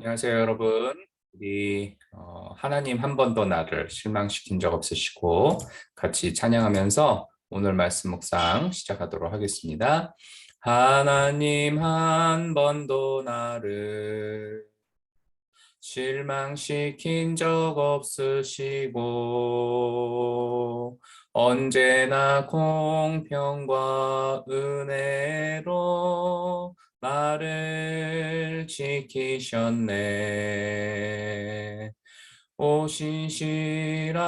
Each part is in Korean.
안녕하세요, 여러분. 우리 어, 하나님 한 번도 나를 실망시킨 적 없으시고 같이 찬양하면서 오늘 말씀 묵상 시작하도록 하겠습니다. 하나님 한 번도 나를 실망시킨 적 없으시고 언제나 공평과 은혜로 나를 지키셨네. 오 신실하신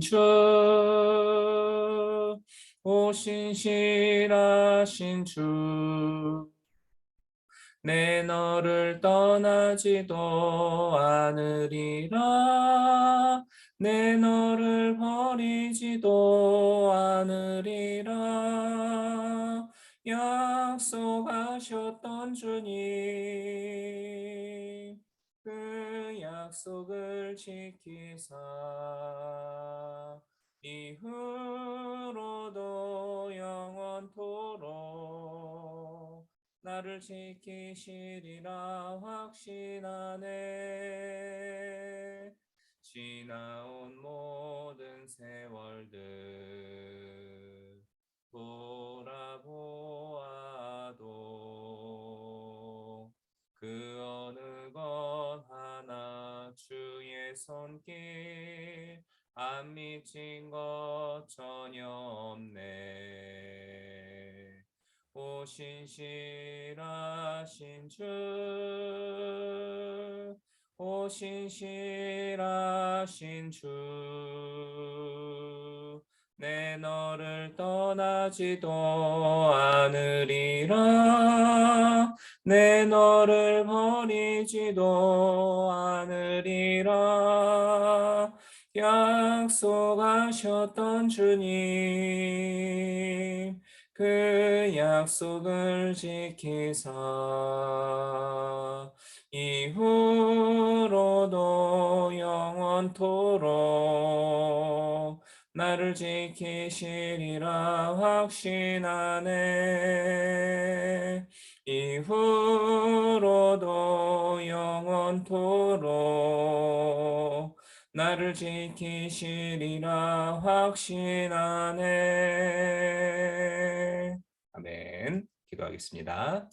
주, 오 신실하신 주, 내 너를 떠나지도 않으리라, 내 너를 버리지도 않으리라. 약속하셨던 주님 그 약속을 지키사 이후로도 영원토록 나를 지키시리라 확신하네. 지나온 모든 세월들 돌아보아도 그 어느 것 하나 주의 손길 안 미친 것 전혀 없네. 오 신실하신 주, 오 신실하신 주, 내 너를 떠나지도 않으리라. 내 너를 버리지도 않으리라. 약속하셨던 주님 그 약속을 지키사 이후로도 영원토록 나를 지키시리라 확신하네. 이후로도 영원토록 나를 지키시리라 확신하네. 아멘. 기도하겠습니다.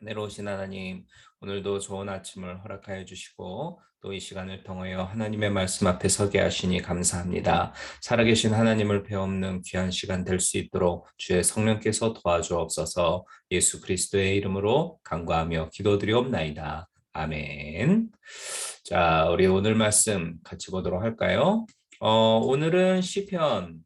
내려오신 하나님 오늘도 좋은 아침을 허락하여 주시고 또 이 시간을 통하여 하나님의 말씀 앞에 서게 하시니 감사합니다. 살아계신 하나님을 배움는 귀한 시간 될 수 있도록 주의 성령께서 도와주옵소서 예수 그리스도의 이름으로 간구하며 기도드리옵나이다. 아멘. 자, 우리 오늘 말씀 같이 보도록 할까요? 어, 오늘은 시편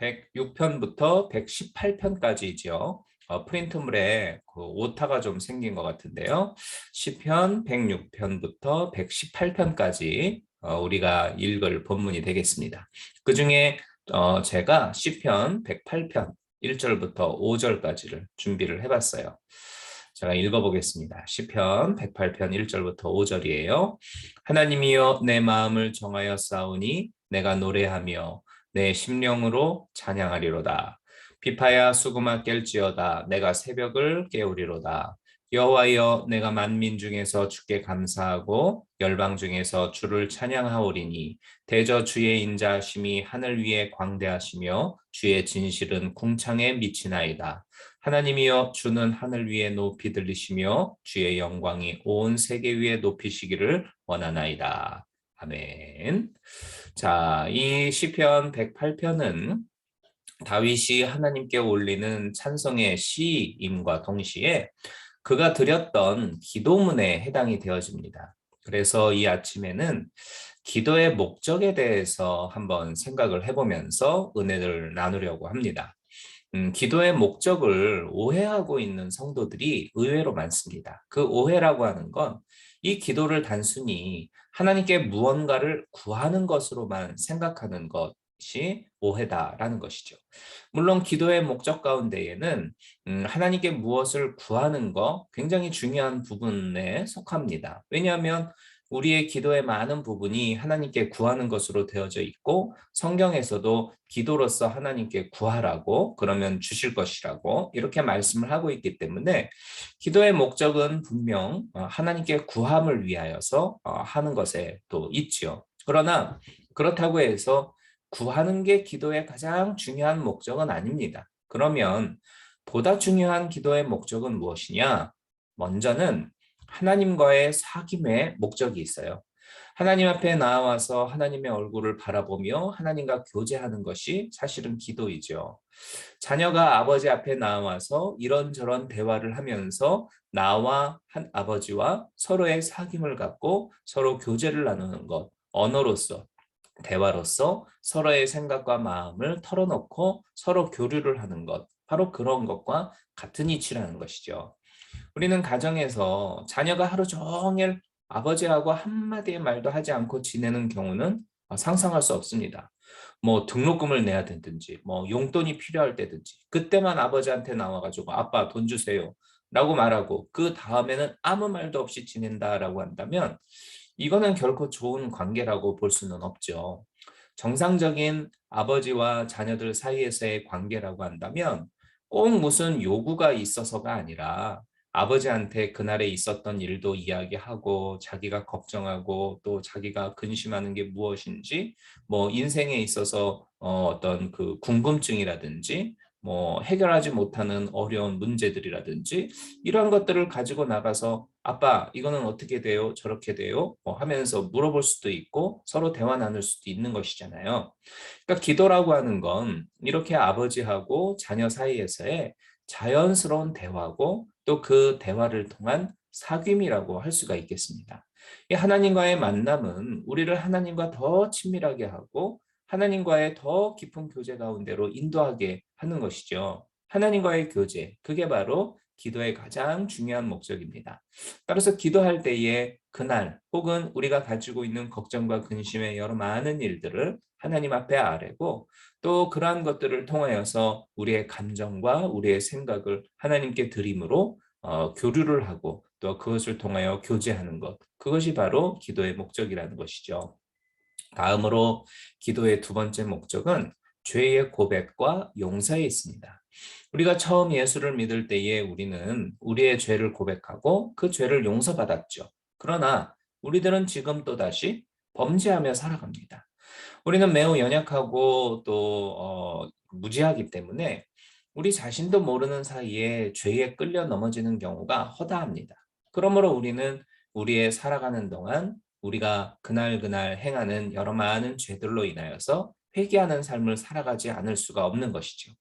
106편부터 118편까지죠. 어, 프린트물에 그 오타가 좀 생긴 것 같은데요. 시편 106편부터 118편까지 어, 우리가 읽을 본문이 되겠습니다. 그 중에 어, 제가 시편 108편 1절부터 5절까지를 준비를 해봤어요. 제가 읽어보겠습니다. 시편 108편 1절부터 5절이에요. 하나님이여 내 마음을 정하여 싸우니 내가 노래하며 내 심령으로 찬양하리로다. 비파야 수구마 깰지어다. 내가 새벽을 깨우리로다. 여호와여 내가 만민 중에서 주께 감사하고 열방 중에서 주를 찬양하오리니 대저 주의 인자하심이 하늘 위에 광대하시며 주의 진실은 궁창에 미치나이다. 하나님이여 주는 하늘 위에 높이 들리시며 주의 영광이 온 세계 위에 높이시기를 원하나이다. 아멘. 자 이 시편 108편은 다윗이 하나님께 올리는 찬성의 시임과 동시에 그가 드렸던 기도문에 해당이 되어집니다. 그래서 이 아침에는 기도의 목적에 대해서 한번 생각을 해보면서 은혜를 나누려고 합니다. 음, 기도의 목적을 오해하고 있는 성도들이 의외로 많습니다. 그 오해라고 하는 건 이 기도를 단순히 하나님께 무언가를 구하는 것으로만 생각하는 것, 것 이 오해다라는 것이죠. 물론 기도의 목적 가운데에는 음, 하나님께 무엇을 구하는 거 굉장히 중요한 부분에 속합니다. 왜냐하면 우리의 기도의 많은 부분이 하나님께 구하는 것으로 되어져 있고 성경에서도 기도로서 하나님께 구하라고 그러면 주실 것이라고 이렇게 말씀을 하고 있기 때문에 기도의 목적은 분명 어, 하나님께 구함을 위하여서 어, 하는 것에 또 있지요. 그러나 그렇다고 해서 구하는 게 기도의 가장 중요한 목적은 아닙니다. 그러면 보다 중요한 기도의 목적은 무엇이냐? 먼저는 하나님과의 사귐의 목적이 있어요. 하나님 앞에 나와서 하나님의 얼굴을 바라보며 하나님과 교제하는 것이 사실은 기도이죠. 자녀가 아버지 앞에 나와서 이런저런 대화를 하면서 나와 한 아버지와 서로의 사귐을 갖고 서로 교제를 나누는 것, 언어로서 대화로서 서로의 생각과 마음을 털어놓고 서로 교류를 하는 것, 바로 그런 것과 같은 이치라는 것이죠. 우리는 가정에서 자녀가 하루 종일 아버지하고 한마디의 말도 하지 않고 지내는 경우는 상상할 수 없습니다. 뭐 등록금을 내야 되든지 뭐 용돈이 필요할 때든지 그때만 아버지한테 나와가지고 아빠 돈 주세요 라고 말하고 그 다음에는 아무 말도 없이 지낸다라고 한다면 이거는 결코 좋은 관계라고 볼 수는 없죠. 정상적인 아버지와 자녀들 사이에서의 관계라고 한다면 꼭 무슨 요구가 있어서가 아니라 아버지한테 그날에 있었던 일도 이야기하고 자기가 걱정하고 또 자기가 근심하는 게 무엇인지 뭐 인생에 있어서 어, 어떤 그 궁금증이라든지 뭐 해결하지 못하는 어려운 문제들이라든지 이런 것들을 가지고 나가서 아빠 이거는 어떻게 돼요? 저렇게 돼요? 뭐 하면서 물어볼 수도 있고 서로 대화 나눌 수도 있는 것이잖아요. 그러니까 기도라고 하는 건 이렇게 아버지하고 자녀 사이에서의 자연스러운 대화고 또 그 대화를 통한 사귐이라고 할 수가 있겠습니다. 이 하나님과의 만남은 우리를 하나님과 더 친밀하게 하고 하나님과의 더 깊은 교제 가운데로 인도하게 하는 것이죠. 하나님과의 교제, 그게 바로 기도의 가장 중요한 목적입니다. 따라서 기도할 때에 그날 혹은 우리가 가지고 있는 걱정과 근심의 여러 많은 일들을 하나님 앞에 아뢰고 또 그러한 것들을 통하여서 우리의 감정과 우리의 생각을 하나님께 드림으로 어, 교류를 하고 또 그것을 통하여 교제하는 것 그것이 바로 기도의 목적이라는 것이죠. 다음으로 기도의 두 번째 목적은 죄의 고백과 용서에 있습니다. 우리가 처음 예수를 믿을 때에 우리는 우리의 죄를 고백하고 그 죄를 용서받았죠. 그러나 우리들은 지금 또다시 범죄하며 살아갑니다. 우리는 매우 연약하고 또 어, 무지하기 때문에 우리 자신도 모르는 사이에 죄에 끌려 넘어지는 경우가 허다합니다. 그러므로 우리는 우리의 살아가는 동안 우리가 그날그날 행하는 여러 많은 죄들로 인하여서 회개하는 삶을 살아가지 않을 수가 없는 것이죠.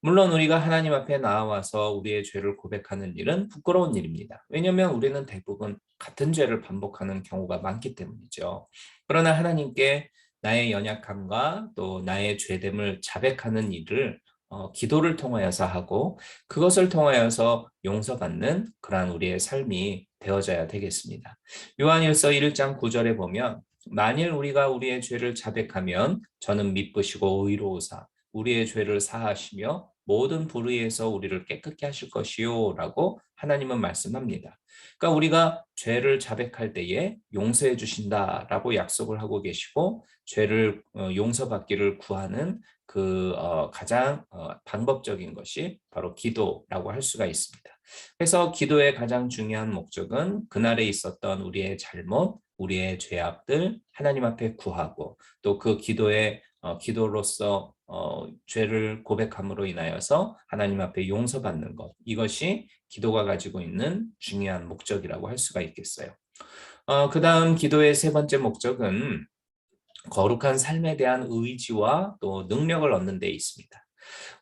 물론 우리가 하나님 앞에 나와서 우리의 죄를 고백하는 일은 부끄러운 일입니다. 왜냐하면 우리는 대부분 같은 죄를 반복하는 경우가 많기 때문이죠. 그러나 하나님께 나의 연약함과 또 나의 죄됨을 자백하는 일을 어, 기도를 통하여서 하고 그것을 통하여서 용서받는 그러한 우리의 삶이 되어져야 되겠습니다. 요한일서 1장 9절에 보면 만일 우리가 우리의 죄를 자백하면 저는 미쁘시고 의로우사 우리의 죄를 사하시며 모든 불의에서 우리를 깨끗게 하실 것이요 라고 하나님은 말씀합니다. 그러니까 우리가 죄를 자백할 때에 용서해 주신다라고 약속을 하고 계시고 죄를 어, 용서받기를 구하는 그 어, 가장 어, 방법적인 것이 바로 기도라고 할 수가 있습니다. 그래서 기도의 가장 중요한 목적은 그날에 있었던 우리의 잘못, 우리의 죄악들 하나님 앞에 구하고 또 그 기도의 어, 기도로서 어, 죄를 고백함으로 인하여서 하나님 앞에 용서받는 것 이것이 기도가 가지고 있는 중요한 목적이라고 할 수가 있겠어요. 어, 그 다음 기도의 세 번째 목적은 거룩한 삶에 대한 의지와 또 능력을 얻는 데 있습니다.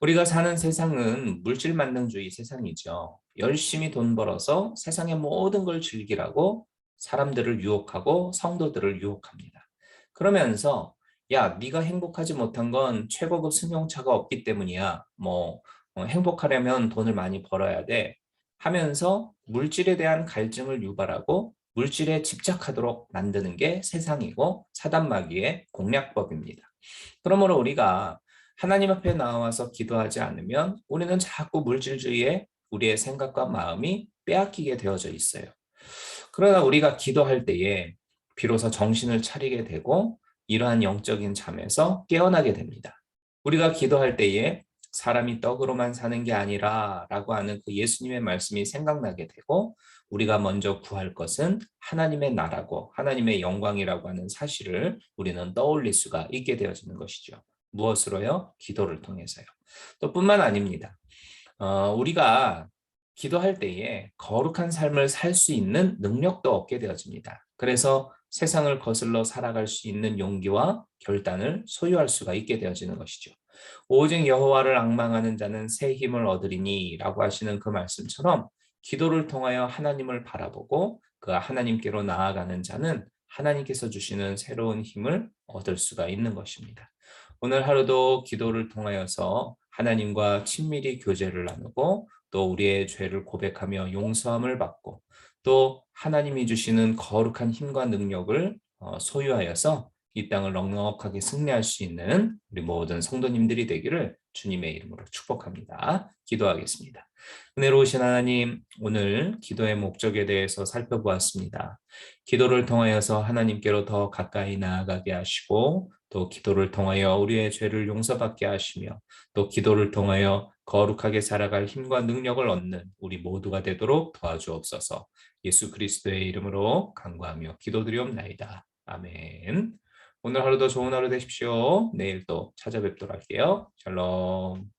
우리가 사는 세상은 물질 만능주의 세상이죠. 열심히 돈 벌어서 세상의 모든 걸 즐기라고 사람들을 유혹하고 성도들을 유혹합니다. 그러면서 야, 네가 행복하지 못한 건 최고급 승용차가 없기 때문이야. 뭐 어, 행복하려면 돈을 많이 벌어야 돼. 하면서 물질에 대한 갈증을 유발하고 물질에 집착하도록 만드는 게 세상이고 사단마귀의 공략법입니다. 그러므로 우리가 하나님 앞에 나와서 기도하지 않으면 우리는 자꾸 물질주의에 우리의 생각과 마음이 빼앗기게 되어져 있어요. 그러나 우리가 기도할 때에 비로소 정신을 차리게 되고 이러한 영적인 잠에서 깨어나게 됩니다. 우리가 기도할 때에 사람이 떡으로만 사는 게 아니라 라고 하는 그 예수님의 말씀이 생각나게 되고 우리가 먼저 구할 것은 하나님의 나라고 하나님의 영광이라고 하는 사실을 우리는 떠올릴 수가 있게 되어지는 것이죠. 무엇으로요? 기도를 통해서요. 또 뿐만 아닙니다. 어, 우리가 기도할 때에 거룩한 삶을 살 수 있는 능력도 얻게 되어집니다. 그래서 세상을 거슬러 살아갈 수 있는 용기와 결단을 소유할 수가 있게 되어지는 것이죠. 오직 여호와를 앙망하는 자는 새 힘을 얻으리니 라고 하시는 그 말씀처럼 기도를 통하여 하나님을 바라보고 그 하나님께로 나아가는 자는 하나님께서 주시는 새로운 힘을 얻을 수가 있는 것입니다. 오늘 하루도 기도를 통하여서 하나님과 친밀히 교제를 나누고 또 우리의 죄를 고백하며 용서함을 받고 또 하나님이 주시는 거룩한 힘과 능력을 어, 소유하여서 이 땅을 넉넉하게 승리할 수 있는 우리 모든 성도님들이 되기를 주님의 이름으로 축복합니다. 기도하겠습니다. 은혜로우신 하나님, 오늘 기도의 목적에 대해서 살펴보았습니다. 기도를 통하여서 하나님께로 더 가까이 나아가게 하시고 또 기도를 통하여 우리의 죄를 용서받게 하시며 또 기도를 통하여 거룩하게 살아갈 힘과 능력을 얻는 우리 모두가 되도록 도와주옵소서. 예수 그리스도의 이름으로 간구하며 기도드리옵나이다. 아멘. 오늘 하루도 좋은 하루 되십시오. 내일 또 찾아뵙도록 할게요. 샬롬.